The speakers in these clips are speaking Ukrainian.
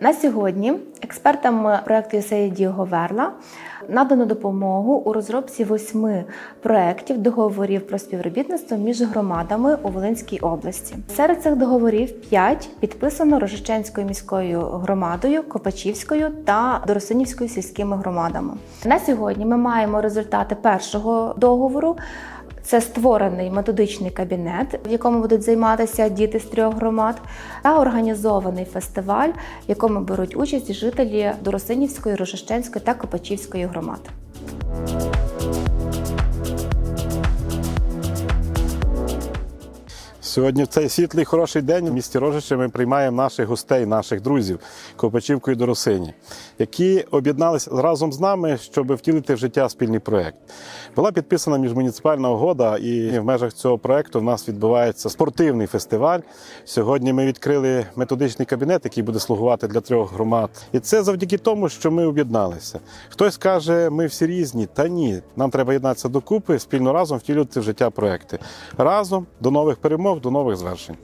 На сьогодні експертам проекту USAID Говерла надано допомогу у розробці восьми проєктів договорів про співробітництво між громадами у Волинській області. Серед цих договорів п'ять підписано Рожиченською міською громадою, Копачівською та Доросинівською сільськими громадами. На сьогодні ми маємо результати першого договору. Це створений методичний кабінет, в якому будуть займатися діти з трьох громад, та організований фестиваль, в якому беруть участь жителі Доросинівської, Рожищенської та Копачівської громад. Сьогодні в цей світлий хороший день в місті Рожище ми приймаємо наших гостей, наших друзів Копачівку і Доросині, які об'єдналися разом з нами, щоб втілити в життя спільний проєкт. Була підписана міжмуніципальна угода, і в межах цього проєкту в нас відбувається спортивний фестиваль. Сьогодні ми відкрили методичний кабінет, який буде слугувати для трьох громад. І це завдяки тому, що ми об'єдналися. Хтось каже, ми всі різні. Та ні, нам треба єднатися докупи, спільно разом втілювати в життя проекти. Разом до нових перемог, до нових звершень.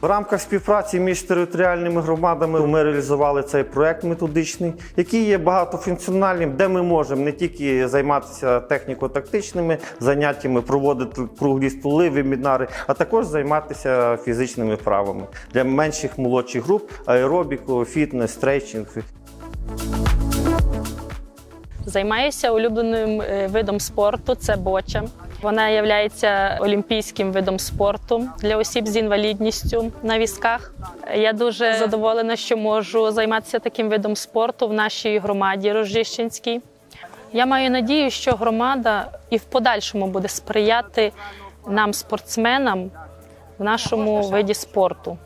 В рамках співпраці між територіальними громадами ми реалізували цей проект методичний, який є багатофункціональним, де ми можемо не тільки займатися техніко-тактичними заняттями, проводити круглі столи, вебінари, а також займатися фізичними вправами для менших молодших груп, аеробіку, фітнес, стретчинг. Займаюся улюбленим е, видом спорту це боча. Вона є олімпійським видом спорту для осіб з інвалідністю на візках. Я дуже задоволена, що можу займатися таким видом спорту в нашій громаді Рожищенській. Я маю надію, що громада і в подальшому буде сприяти нам, спортсменам, в нашому виді спорту.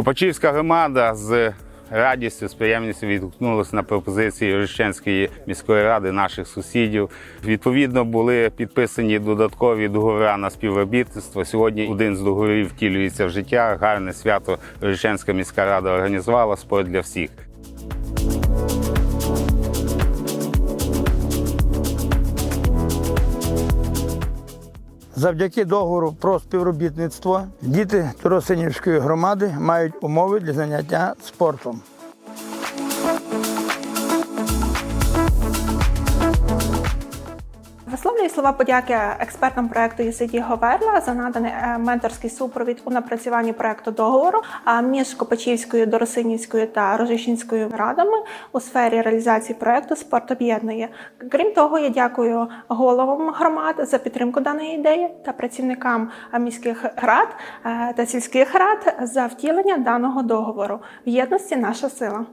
Копачівська громада з радістю, з приємністю відгукнулася на пропозиції Рищенської міської ради наших сусідів. Відповідно, були підписані додаткові договори на співробітництво. Сьогодні один з договорів втілюється в життя. Гарне свято Рищенська міська рада організувала спорт для всіх. Завдяки договору про співробітництво діти Торосинівської громади мають умови для заняття спортом. Висловлюю слова подяки експертам проекту USAID Говерла за наданий е, менторський супровід у напрацюванні проекту договору між Копачівською, Доросинівською та Рожищенською радами у сфері реалізації проекту «Спорт об'єднує. Крім того, я дякую головам громад за підтримку даної ідеї та працівникам е, міських рад е, та сільських рад за втілення даного договору. В єдності наша сила.